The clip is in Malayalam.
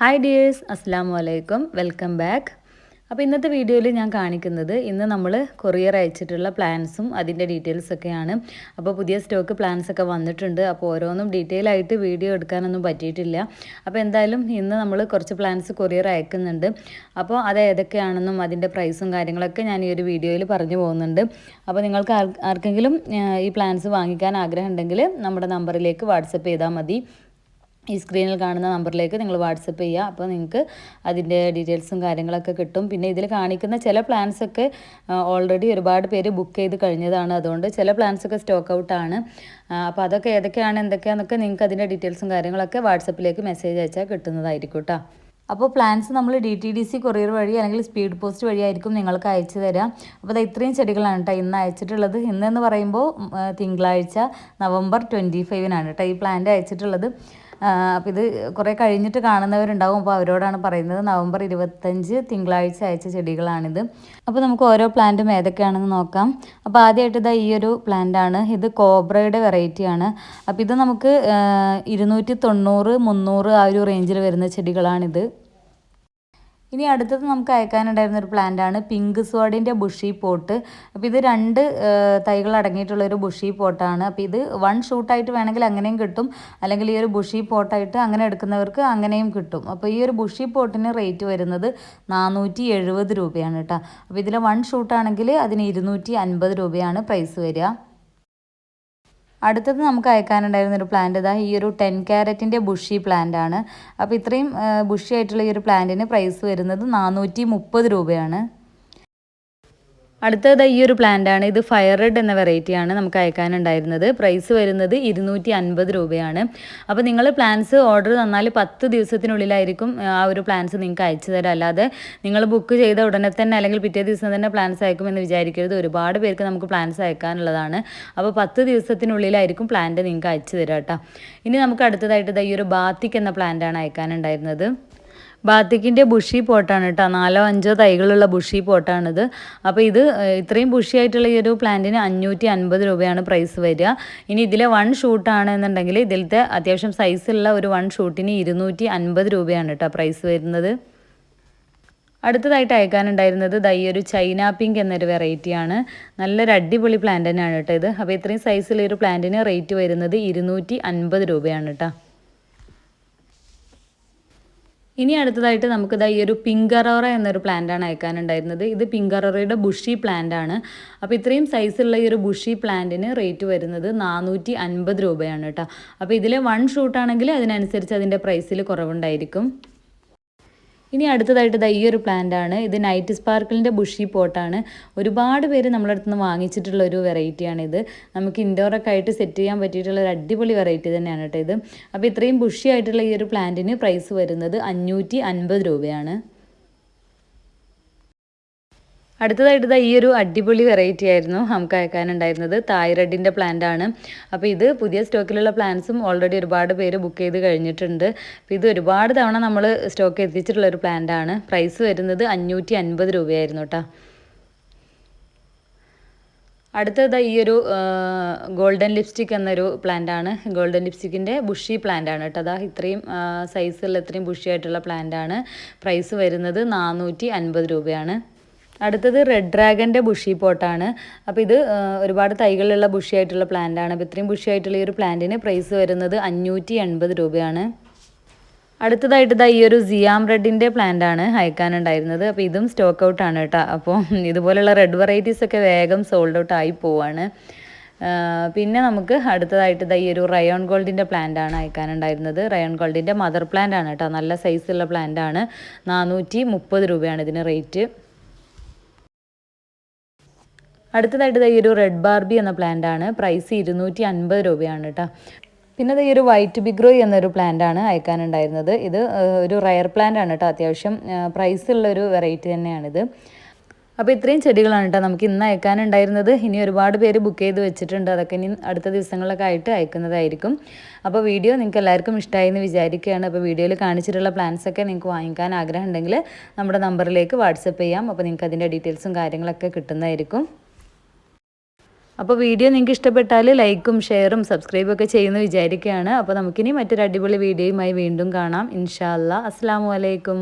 ഹായ് ഡിയേഴ്സ് അസ്സാം വലൈക്കും വെൽക്കം ബാക്ക് അപ്പോൾ ഇന്നത്തെ വീഡിയോയിൽ ഞാൻ കാണിക്കുന്നത് ഇന്ന് നമ്മൾ കൊറിയർ അയച്ചിട്ടുള്ള പ്ലാൻസും അതിന്റെ ഡീറ്റെയിൽസ് ഒക്കെയാണ്. അപ്പോൾ പുതിയ സ്റ്റോക്ക് പ്ലാൻസ് ഒക്കെ വന്നിട്ടുണ്ട്. അപ്പോൾ ഓരോന്നും ഡീറ്റെയിൽ ആയിട്ട് വീഡിയോ എടുക്കാനൊന്നും പറ്റിയിട്ടില്ല. അപ്പോൾ എന്തായാലും ഇന്ന് നമ്മൾ കുറച്ച് പ്ലാൻസ് കൊറിയർ അയക്കുന്നുണ്ട്. അപ്പോൾ അത് ഏതൊക്കെയാണെന്നും അതിന്റെ പ്രൈസും കാര്യങ്ങളൊക്കെ ഞാൻ ഈ ഒരു വീഡിയോയിൽ പറഞ്ഞു പോകുന്നുണ്ട്. അപ്പോൾ നിങ്ങൾക്ക് ആർക്കെങ്കിലും ഈ പ്ലാൻസ് വാങ്ങിക്കാൻ ആഗ്രഹമുണ്ടെങ്കിൽ നമ്മുടെ നമ്പറിലേക്ക് വാട്സപ്പ് ചെയ്താൽ മതി. ഈ സ്ക്രീനിൽ കാണുന്ന നമ്പറിലേക്ക് നിങ്ങൾ വാട്സപ്പ് ചെയ്യുക. അപ്പോൾ നിങ്ങൾക്ക് അതിന്റെ ഡീറ്റെയിൽസും കാര്യങ്ങളൊക്കെ കിട്ടും. പിന്നെ ഇതിൽ കാണിക്കുന്ന ചില പ്ലാൻസൊക്കെ ഓൾറെഡി ഒരുപാട് പേര് ബുക്ക് ചെയ്ത് കഴിഞ്ഞതാണ്. അതുകൊണ്ട് ചില പ്ലാൻസൊക്കെ സ്റ്റോക്ക് ഔട്ടാണ് അപ്പോൾ അതൊക്കെ ഏതൊക്കെയാണ് എന്തൊക്കെയാണെന്നൊക്കെ നിങ്ങൾക്ക് അതിന്റെ ഡീറ്റെയിൽസും കാര്യങ്ങളൊക്കെ വാട്സപ്പിലേക്ക് മെസ്സേജ് അയച്ചാൽ കിട്ടുന്നതായിരിക്കും കേട്ടോ അപ്പോൾ പ്ലാൻസ് നമ്മൾ D T D C courier വഴി അല്ലെങ്കിൽ സ്പീഡ് പോസ്റ്റ് വഴിയായിരിക്കും നിങ്ങൾക്ക് അയച്ചു തരാം. അപ്പോൾ അത് ഇത്രയും ചെടികളാണ് കേട്ടോ ഇന്ന് അയച്ചിട്ടുള്ളത്. ഇന്നെന്ന് പറയുമ്പോൾ തിങ്കളാഴ്ച നവംബർ ട്വന്റി ഫൈവിനാണ് കേട്ടോ ഈ പ്ലാന്റ് അയച്ചിട്ടുള്ളത്. അപ്പോൾ ഇത് കുറേ കഴിഞ്ഞിട്ട് കാണുന്നവരുണ്ടാവും. അപ്പോൾ അവരോടാണ് പറയുന്നത് നവംബർ ഇരുപത്തഞ്ച് തിങ്കളാഴ്ച അയച്ച ചെടികളാണിത്. അപ്പോൾ നമുക്ക് ഓരോ പ്ലാന്റും ഏതൊക്കെയാണെന്ന് നോക്കാം. അപ്പോൾ ആദ്യമായിട്ട് ഇതാ ഈ ഒരു പ്ലാന്റാണ് ഇത് കോബ്രയുടെ വെറൈറ്റിയാണ് അപ്പോൾ ഇത് നമുക്ക് ഇരുന്നൂറ്റി തൊണ്ണൂറ് മുന്നൂറ് ആ ഒരു റേഞ്ചിൽ വരുന്ന ചെടികളാണിത്. ഇനി അടുത്തത് നമുക്ക് അയക്കാനുണ്ടായിരുന്ന ഒരു പ്ലാന്റ് ആണ് പിങ്ക് സ്വാഡിന്റെ ബുഷി പോട്ട് അപ്പോൾ ഇത് രണ്ട് തൈകൾ അടങ്ങിയിട്ടുള്ള ഒരു ബുഷി പോട്ടാണ് അപ്പോൾ ഇത് വൺ ഷൂട്ടായിട്ട് വേണമെങ്കിൽ അങ്ങനെയും കിട്ടും. അല്ലെങ്കിൽ ഈ ഒരു ബുഷി പോട്ടായിട്ട് അങ്ങനെ എടുക്കുന്നവർക്ക് അങ്ങനെയും കിട്ടും. അപ്പോൾ ഈ ഒരു ബുഷി പോട്ടിന് റേറ്റ് വരുന്നത് നാനൂറ്റി എഴുപത് രൂപയാണ് കേട്ടോ. അപ്പോൾ ഇതിൽ വൺ ഷൂട്ടാണെങ്കിൽ അതിന് ഇരുന്നൂറ്റി അൻപത് രൂപയാണ് പ്രൈസ് വരിക. അടുത്തത് നമുക്ക് അയക്കാനുണ്ടായിരുന്ന ഒരു പ്ലാന്റ് ഇതാ ഈ ഒരു ടെൻ ക്യാരറ്റിന്റെ ബുഷി പ്ലാന്റ് ആണ്. അപ്പോൾ ഇത്രയും ബുഷി ആയിട്ടുള്ള ഈ ഒരു പ്ലാന്റിന് പ്രൈസ് വരുന്നത് നാനൂറ്റി രൂപയാണ്. അടുത്തത് ഈ ഒരു പ്ലാന്റ് ആണ്. ഇത് ഫയർ റെഡ് എന്ന വെറൈറ്റിയാണ് നമുക്ക് അയക്കാനുണ്ടായിരുന്നത്. പ്രൈസ് വരുന്നത് ഇരുന്നൂറ്റി അൻപത് രൂപയാണ്. അപ്പോൾ നിങ്ങൾ പ്ലാൻസ് ഓർഡർ തന്നാൽ പത്ത് ദിവസത്തിനുള്ളിലായിരിക്കും ആ ഒരു പ്ലാൻസ് നിങ്ങൾക്ക് അയച്ചു തരാം. അല്ലാതെ നിങ്ങൾ ബുക്ക് ചെയ്ത ഉടനെ തന്നെ അല്ലെങ്കിൽ പിറ്റേ ദിവസം തന്നെ പ്ലാൻസ് അയക്കുമെന്ന് വിചാരിക്കരുത്. ഒരുപാട് പേർക്ക് നമുക്ക് പ്ലാൻസ് അയക്കാനുള്ളതാണ്. അപ്പോൾ പത്ത് ദിവസത്തിനുള്ളിലായിരിക്കും പ്ലാന്റ് നിങ്ങൾക്ക് അയച്ചു തരാം കേട്ടോ. ഇനി നമുക്ക് അടുത്തതായിട്ട് ഈ ഒരു ബാത്തിക് എന്ന പ്ലാന്റ് പ്ലാന്റാണ് അയക്കാനുണ്ടായിരുന്നത്. ബാത്തിക്കിന്റെ ബുഷി പോട്ടാണ് കേട്ടോ. നാലോ അഞ്ചോ തൈകളുള്ള ബുഷി പോട്ടാണിത്. അപ്പോൾ ഇത് ഇത്രയും ബുഷിയായിട്ടുള്ള ഈ ഒരു പ്ലാന്റിന് അഞ്ഞൂറ്റി അൻപത് രൂപയാണ് പ്രൈസ് വരിക. ഇനി ഇതിലെ വൺ ഷൂട്ടാണ് എന്നുണ്ടെങ്കിൽ ഇതിലത്തെ അത്യാവശ്യം സൈസുള്ള ഒരു വൺ ഷൂട്ടിന് ഇരുന്നൂറ്റി അൻപത് രൂപയാണ് കേട്ടോ പ്രൈസ് വരുന്നത്. അടുത്തതായിട്ട് അയക്കാനുണ്ടായിരുന്നത് ദൈ ഒരു ചൈന പിങ്ക് എന്നൊരു വെറൈറ്റിയാണ് നല്ലൊരു അടിപൊളി പ്ലാന്റ് തന്നെയാണ് കേട്ടോ ഇത്. അപ്പോൾ ഇത്രയും സൈസുള്ള ഒരു പ്ലാന്റിന് റേറ്റ് വരുന്നത് ഇരുന്നൂറ്റി അൻപത് രൂപയാണ് കേട്ടോ. ഇനി അടുത്തതായിട്ട് നമുക്ക് നമുക്കിതാ ഈ ഒരു പിങ്കറോറ എന്നൊരു പ്ലാന്റാണ് അയക്കാനുണ്ടായിരുന്നത്. ഇത് പിങ്കറോറയുടെ ബുഷി പ്ലാന്റ് ആണ്. അപ്പോൾ ഇത്രയും സൈസുള്ള ഈ ഒരു ബുഷി പ്ലാന്റിന് റേറ്റ് വരുന്നത് നാനൂറ്റി അൻപത് രൂപയാണ് കേട്ടോ. അപ്പോൾ ഇതിൽ വൺ ഷൂട്ടാണെങ്കിൽ അതിനനുസരിച്ച് അതിന്റെ പ്രൈസിൽ കുറവുണ്ടായിരിക്കും. ഇനി അടുത്തതായിട്ട് ദാ ഈ ഒരു പ്ലാന്റ് ആണ്. ഇത് നൈറ്റ് സ്പാർക്കിളിന്റെ ബുഷി പോട്ടാണ് ഒരുപാട് പേര് നമ്മുടെ അടുത്ത് നിന്ന് വാങ്ങിച്ചിട്ടുള്ള ഒരു വെറൈറ്റിയാണ് ഇത് നമുക്ക് ഇൻഡോറൊക്കെ ആയിട്ട് സെറ്റ് ചെയ്യാൻ പറ്റിയിട്ടുള്ള ഒരു അടിപൊളി വെറൈറ്റി തന്നെയാണ് കേട്ടോ ഇത്. അപ്പോൾ ഇത്രയും ബുഷി ആയിട്ടുള്ള ഈ ഒരു പ്ലാന്റിന് പ്രൈസ് വരുന്നത് അഞ്ഞൂറ്റി അൻപത് രൂപയാണ്. അടുത്തതായിട്ട് ഈ ഒരു അടിപൊളി വെറൈറ്റി ആയിരുന്നു നമുക്ക് അയക്കാനുണ്ടായിരുന്നത് തായ്റഡിന്റെ പ്ലാന്റ് ആണ്. അപ്പോൾ ഇത് പുതിയ സ്റ്റോക്കിലുള്ള പ്ലാന്റ്സും ഓൾറെഡി ഒരുപാട് പേര് ബുക്ക് ചെയ്ത് കഴിഞ്ഞിട്ടുണ്ട്. അപ്പോൾ ഇത് ഒരുപാട് തവണ നമ്മൾ സ്റ്റോക്ക് എത്തിച്ചിട്ടുള്ള ഒരു പ്ലാന്റ് ആണ്. പ്രൈസ് വരുന്നത് അഞ്ഞൂറ്റി അൻപത് രൂപയായിരുന്നു കേട്ടോ അടുത്തത് ഈ ഒരു ഗോൾഡൻ ലിപ്സ്റ്റിക് എന്നൊരു പ്ലാന്റ് ആണ്. ഗോൾഡൻ ലിപ്സ്റ്റിക്കിന്റെ ബുഷി പ്ലാന്റ് ആണ് കേട്ടോ അതാ ഇത്രയും സൈസുള്ള ഇത്രയും ബുഷി ആയിട്ടുള്ള പ്ലാന്റ് ആണ്. പ്രൈസ് വരുന്നത് നാനൂറ്റി അൻപത് രൂപയാണ്. അടുത്തത് റെഡ് ഡ്രാഗന്റെ ബുഷി പോട്ടാണ് അപ്പോൾ ഇത് ഒരുപാട് തൈകളുള്ള ബുഷി ആയിട്ടുള്ള പ്ലാന്റ് ആണ്. അപ്പോൾ ഇത്രയും ബുഷി ആയിട്ടുള്ള ഈ ഒരു പ്ലാന്റിന് പ്രൈസ് വരുന്നത് അഞ്ഞൂറ്റി എൺപത് രൂപയാണ്. അടുത്തതായിട്ട് ഈ ഒരു സിയാം റെഡിന്റെ പ്ലാന്റ് ആണ് അയക്കാനുണ്ടായിരുന്നത് അപ്പോൾ ഇതും സ്റ്റോക്ക് ഔട്ട് ആണ് കേട്ടോ അപ്പോൾ ഇതുപോലെയുള്ള റെഡ് വെറൈറ്റീസ് ഒക്കെ വേഗം സോൾഡ് ഔട്ട് ആയി പോവാണ്. പിന്നെ നമുക്ക് അടുത്തതായിട്ട് ഈ ഒരു റയോൺ ഗോൾഡിന്റെ പ്ലാന്റ് ആണ് അയക്കാനുണ്ടായിരുന്നത് റയോൺ ഗോൾഡിന്റെ മദർ പ്ലാന്റ് ആണ് കേട്ടോ നല്ല സൈസുള്ള പ്ലാന്റ് ആണ്. നാനൂറ്റി മുപ്പത് രൂപയാണ് ഇതിന് റേറ്റ് അടുത്തതായിട്ട് ഈ ഒരു റെഡ് ബാർബി എന്ന പ്ലാന്റ് ആണ്. പ്രൈസ് ഇരുന്നൂറ്റി അൻപത് രൂപയാണ് കേട്ടോ. പിന്നെ ഈ ഒരു വൈറ്റ് ബിഗ്രോ എന്നൊരു പ്ലാന്റ് ആണ് അയക്കാനുണ്ടായിരുന്നത്. ഇത് ഒരു റയർ പ്ലാന്റ് ആണ് കേട്ടോ അത്യാവശ്യം. പ്രൈസ് ഉള്ള ഒരു വെറൈറ്റി തന്നെയാണിത്. അപ്പോൾ ഇത്രയും ചെടികളാണ് കേട്ടോ നമുക്ക് ഇന്ന് അയക്കാനുണ്ടായിരുന്നത്. ഇനി ഒരുപാട് പേര് ബുക്ക് ചെയ്ത് വെച്ചിട്ടുണ്ട്. അതൊക്കെ ഇനി അടുത്ത ദിവസങ്ങളൊക്കെ ആയിട്ട് അയക്കുന്നതായിരിക്കും. അപ്പോൾ വീഡിയോ നിങ്ങൾക്ക് എല്ലാവർക്കും ഇഷ്ടമായി എന്ന് വിചാരിക്കുകയാണ്. അപ്പോൾ വീഡിയോയിൽ കാണിച്ചിട്ടുള്ള പ്ലാൻസൊക്കെ നിങ്ങൾക്ക് വാങ്ങിക്കാൻ ആഗ്രഹം ഉണ്ടെങ്കിൽ നമ്മുടെ നമ്പറിലേക്ക് വാട്സപ്പ് ചെയ്യാം. അപ്പോൾ നിങ്ങൾക്ക് അതിന്റെ ഡീറ്റെയിൽസും കാര്യങ്ങളൊക്കെ കിട്ടുന്നതായിരിക്കും. അപ്പോൾ വീഡിയോ നിങ്ങൾക്ക് ഇഷ്ടപ്പെട്ടാൽ ലൈക്കും ഷെയറും സബ്സ്ക്രൈബും ഒക്കെ ചെയ്യുമെന്ന് വിചാരിക്കുകയാണ്. അപ്പോൾ നമുക്കിനി മറ്റൊരു അടിപൊളി വീഡിയോയുമായി വീണ്ടും കാണാം. ഇൻഷാ അല്ലാ അസ്സാം വലൈക്കും